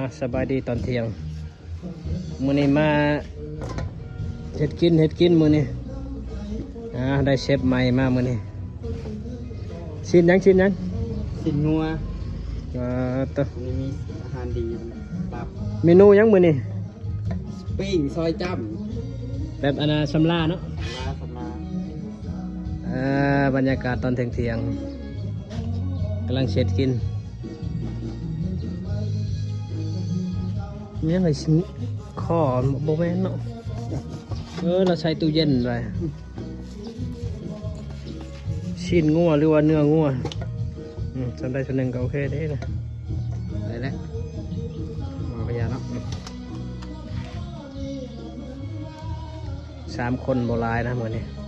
อ่าสบายดีตอนเที่ยงมื้อนี้มาเฮ็ดกินเฮ็ดกินมื้อนี้อ่าได้เชฟใหม่มามื้อนี้ชิ้นหยังชิ้นหยังสินงัวอ่าตัวมันมีอาหารดีตับเมนูหยังมื้อนี้ปิ้งซอยจ้แบบอนนาสำลาเนาะำลาสมาอ่าบรรยากาศตอนเที่ยงๆกำลังเช็ดกิน เนี่ยไงชิ้นข้อโบแมนเนาะเออเราใช้ตู้เย็นไปชิ้นงัวหรือว่าเนื้องัวอืมจำได้ชนหนึ่งก็โอเคได้นะได้แล้วมาพยาเนาะสามคนโบราณนะหมดนี้เ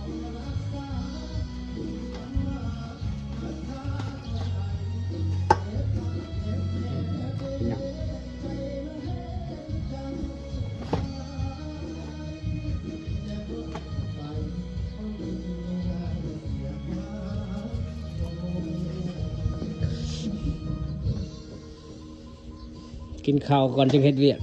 ป็น กินข้าวก่อนจึงเฮ็ดเวียก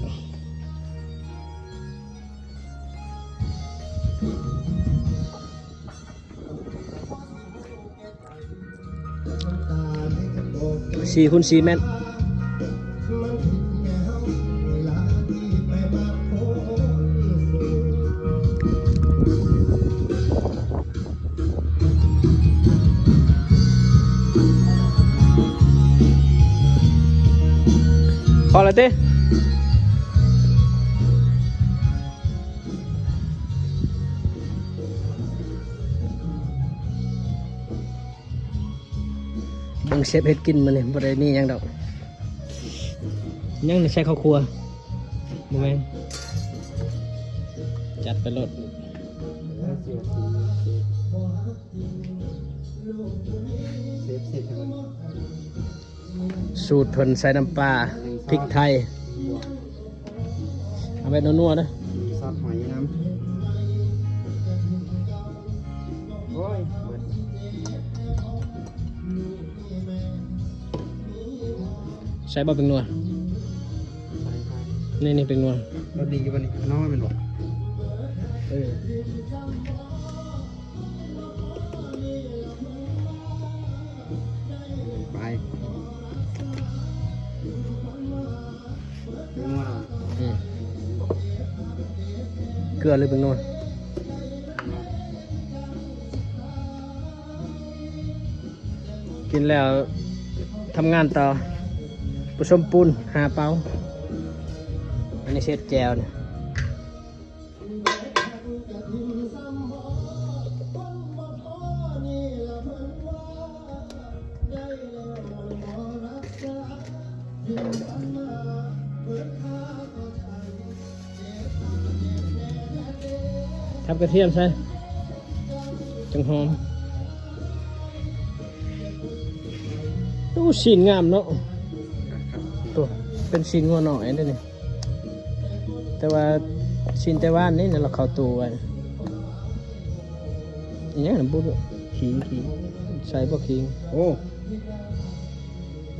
สี่คูณสี่แม่น อแล้วเต้เบิ่งเชฟเฮ็ดกินมาเนี่ยบ่ได้มีหยังดอก ยังใช้ข้าวครัวบ่แม่นจัดไปรถเสียสีเซฟเซฟเซฟให้มันสูตรเพิ่นใส่น้ำปลา พริกไทย เอาไปนัวๆนะซอสหอยน้ำโอ้ยเบิดใส่บ่เป็นนัวใส่ไปนี่นี่เป็นนัวรสดีวันนี้น้อยมันบอกเออ เกลือหรือเป็นนัวกินแล้วทำงานต่อผสมปูนหาเปาอันนี้เช็ดแจวเนี่ย ทับกระเทียมใส่จังหอมตู้สีนงามเนาะตัวเป็นสีนงัวหน่อยเด้อนี่แต่ว่าสีนแต่ว่านนี่นะเราเข้าตู้ไว้อหยังนะบุญขิงขิงใส่บ่คิงโอ้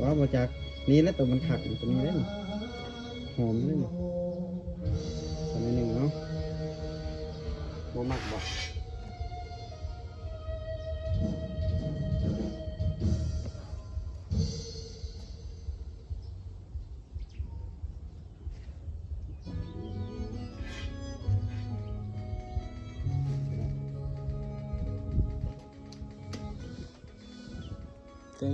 ว้าวมาจากนี้แล้วตัวมันขัดอยู่ตรงนี้เลยหอมเลยสักนิดหนึ่งเนาะ บมักบอกตึ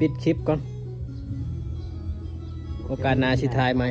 ปิดคลิปก่อน โอกาสหน้าสิทายไหม